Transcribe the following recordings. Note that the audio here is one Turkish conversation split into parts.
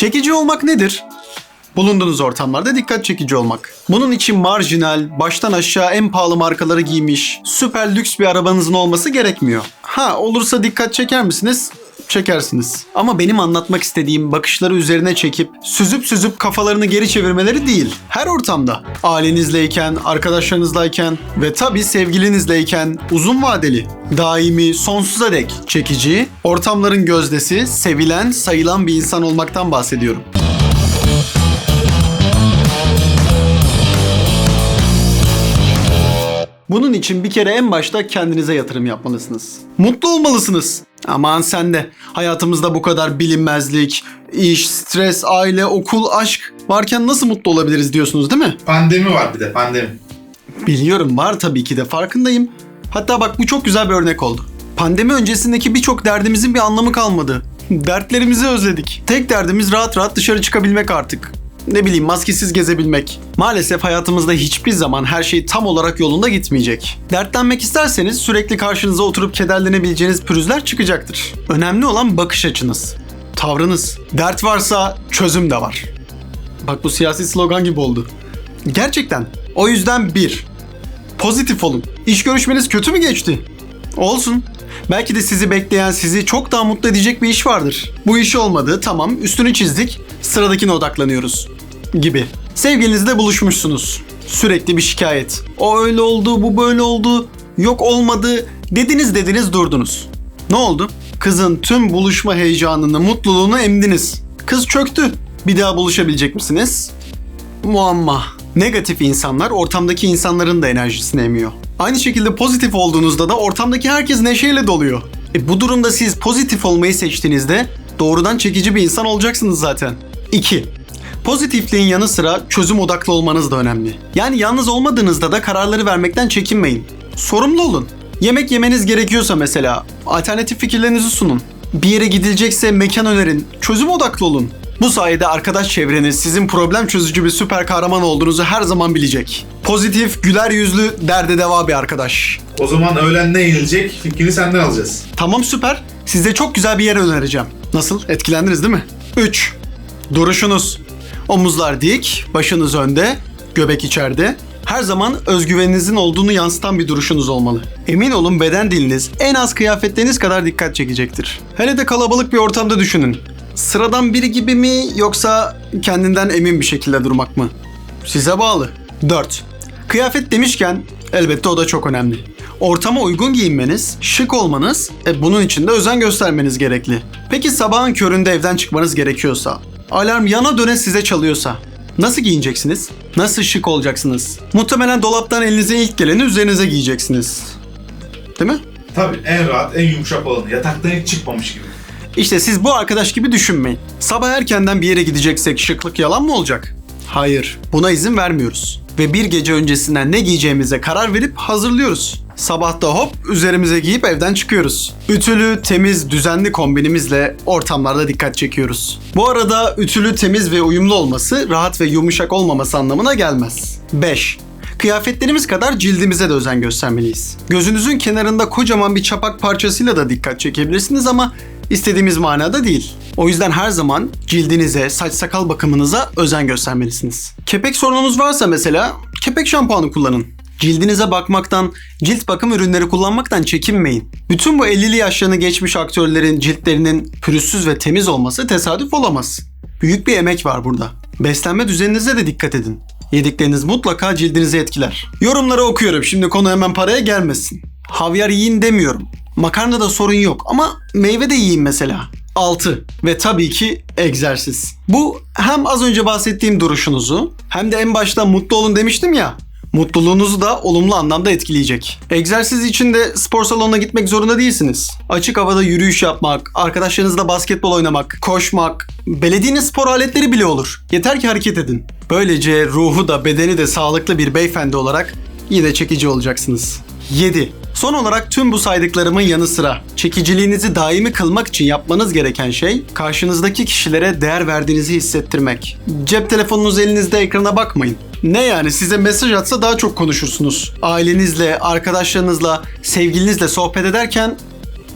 Çekici olmak nedir? Bulunduğunuz ortamlarda dikkat çekici olmak. Bunun için marjinal, baştan aşağı en pahalı markaları giymiş, süper lüks bir arabanızın olması gerekmiyor. Ha olursa dikkat çeker misiniz? Çekersiniz. Ama benim anlatmak istediğim bakışları üzerine çekip süzüp süzüp kafalarını geri çevirmeleri değil. Her ortamda. Ailenizleyken, arkadaşlarınızlayken ve tabii sevgilinizleyken uzun vadeli, daimi, sonsuza dek çekici, ortamların gözdesi, sevilen, sayılan bir insan olmaktan bahsediyorum. Bunun için bir kere en başta kendinize yatırım yapmalısınız. Mutlu olmalısınız. Aman sen de. Hayatımızda bu kadar bilinmezlik, iş, stres, aile, okul, aşk varken nasıl mutlu olabiliriz diyorsunuz değil mi? Pandemi var bir de pandemi. Biliyorum var tabii ki de farkındayım. Hatta bak bu çok güzel bir örnek oldu. Pandemi öncesindeki birçok derdimizin bir anlamı kalmadı. Dertlerimizi özledik. Tek derdimiz rahat rahat dışarı çıkabilmek artık. Ne bileyim maskesiz gezebilmek. Maalesef hayatımızda hiçbir zaman her şey tam olarak yolunda gitmeyecek. Dertlenmek isterseniz sürekli karşınıza oturup kederlenebileceğiniz pürüzler çıkacaktır. Önemli olan bakış açınız, tavrınız. Dert varsa çözüm de var. Bak bu siyasi slogan gibi oldu. Gerçekten. O yüzden bir, Pozitif olun. İş görüşmeniz kötü mü geçti? Olsun. Belki de sizi bekleyen, sizi çok daha mutlu edecek bir iş vardır. Bu iş olmadı, tamam üstünü çizdik, sıradakine odaklanıyoruz. Gibi. Sevgilinizle buluşmuşsunuz. Sürekli bir şikayet. O öyle oldu, bu böyle oldu, yok olmadı, dediniz dediniz durdunuz. Ne oldu? Kızın tüm buluşma heyecanını, mutluluğunu emdiniz. Kız çöktü. Bir daha buluşabilecek misiniz? Muamma. Negatif insanlar ortamdaki insanların da enerjisini emiyor. Aynı şekilde pozitif olduğunuzda da ortamdaki herkes neşeyle doluyor. E bu durumda siz pozitif olmayı seçtiğinizde doğrudan çekici bir insan olacaksınız zaten. 2. Pozitifliğin yanı sıra çözüm odaklı olmanız da önemli. Yani yalnız olmadığınızda da kararları vermekten çekinmeyin. Sorumlu olun. Yemek yemeniz gerekiyorsa mesela alternatif fikirlerinizi sunun. Bir yere gidilecekse mekan önerin. Çözüm odaklı olun. Bu sayede arkadaş çevreniz sizin problem çözücü bir süper kahraman olduğunuzu her zaman bilecek. Pozitif, güler yüzlü, derde deva bir arkadaş. O zaman öğlen ne yenilecek fikrini senden alacağız. Tamam süper. Size çok güzel bir yer önereceğim. Nasıl? Etkilendiniz değil mi? 3. Duruşunuz. Omuzlar dik, başınız önde, göbek içeride. Her zaman özgüveninizin olduğunu yansıtan bir duruşunuz olmalı. Emin olun beden diliniz en az kıyafetleriniz kadar dikkat çekecektir. Hele de kalabalık bir ortamda düşünün. Sıradan biri gibi mi yoksa kendinden emin bir şekilde durmak mı? Size bağlı. 4. Kıyafet demişken elbette o da çok önemli. Ortama uygun giyinmeniz, şık olmanız, e, bunun için de özen göstermeniz gerekli. Peki sabahın köründe evden çıkmanız gerekiyorsa, alarm yana döne size çalıyorsa, nasıl giyineceksiniz? Nasıl şık olacaksınız? Muhtemelen dolaptan elinize ilk geleni üzerinize giyeceksiniz. Değil mi? Tabii en rahat, en yumuşak olanı. Yataktan hiç çıkmamış gibi. İşte siz bu arkadaş gibi düşünmeyin. Sabah erkenden bir yere gideceksek şıklık yalan mı olacak? Hayır, buna izin vermiyoruz. Ve bir gece öncesinden ne giyeceğimize karar verip hazırlıyoruz. Sabah da hop üzerimize giyip evden çıkıyoruz. Ütülü, temiz, düzenli kombinimizle ortamlarda dikkat çekiyoruz. Bu arada ütülü, temiz ve uyumlu olması rahat ve yumuşak olmaması anlamına gelmez. 5. Kıyafetlerimiz kadar cildimize de özen göstermeliyiz. Gözünüzün kenarında kocaman bir çapak parçasıyla da dikkat çekebilirsiniz ama istediğimiz manada değil. O yüzden her zaman cildinize, saç sakal bakımınıza özen göstermelisiniz. Kepek sorununuz varsa mesela kepek şampuanı kullanın. Cildinize bakmaktan, cilt bakım ürünleri kullanmaktan çekinmeyin. Bütün bu 50'li yaşlarını geçmiş aktörlerin ciltlerinin pürüzsüz ve temiz olması tesadüf olamaz. Büyük bir emek var burada. Beslenme düzeninize de dikkat edin. Yedikleriniz mutlaka cildinizi etkiler. Yorumları okuyorum. Şimdi konu hemen paraya gelmesin. Havyar yiyin demiyorum. Makarna da sorun yok ama meyve de yiyin mesela. 6. Ve tabii ki egzersiz. Bu hem az önce bahsettiğim duruşunuzu hem de en başta mutlu olun demiştim ya. Mutluluğunuzu da olumlu anlamda etkileyecek. Egzersiz için de spor salonuna gitmek zorunda değilsiniz. Açık havada yürüyüş yapmak, arkadaşlarınızla basketbol oynamak, koşmak, belediyenin spor aletleri bile olur. Yeter ki hareket edin. Böylece ruhu da bedeni de sağlıklı bir beyefendi olarak yine çekici olacaksınız. 7. Son olarak tüm bu saydıklarımın yanı sıra çekiciliğinizi daimi kılmak için yapmanız gereken şey karşınızdaki kişilere değer verdiğinizi hissettirmek. Cep telefonunuz elinizde ekrana bakmayın. Ne yani size mesaj atsa daha çok konuşursunuz. Ailenizle, arkadaşlarınızla, sevgilinizle sohbet ederken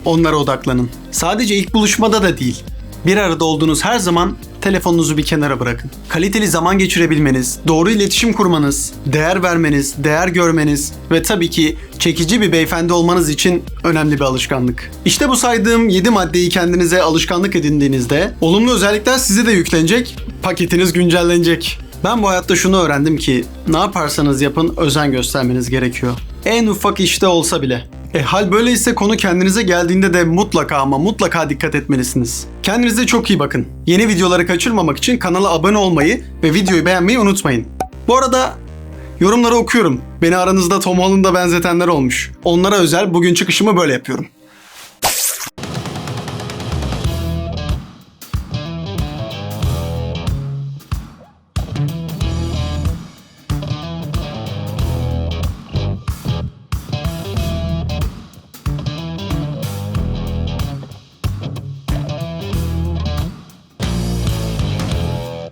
onlara odaklanın. Sadece ilk buluşmada da değil. Bir arada olduğunuz her zaman telefonunuzu bir kenara bırakın. Kaliteli zaman geçirebilmeniz, doğru iletişim kurmanız, değer vermeniz, değer görmeniz ve tabii ki çekici bir beyefendi olmanız için önemli bir alışkanlık. İşte bu saydığım 7 maddeyi kendinize alışkanlık edindiğinizde olumlu özellikler size de yüklenecek, paketiniz güncellenecek. Ben bu hayatta şunu öğrendim ki ne yaparsanız yapın özen göstermeniz gerekiyor. En ufak işte olsa bile. E hal böyleyse konu kendinize geldiğinde de mutlaka ama mutlaka dikkat etmelisiniz. Kendinize çok iyi bakın. Yeni videoları kaçırmamak için kanala abone olmayı ve videoyu beğenmeyi unutmayın. Bu arada yorumları okuyorum. Beni aranızda Tom Holland'a benzetenler olmuş. Onlara özel bugün çıkışımı böyle yapıyorum.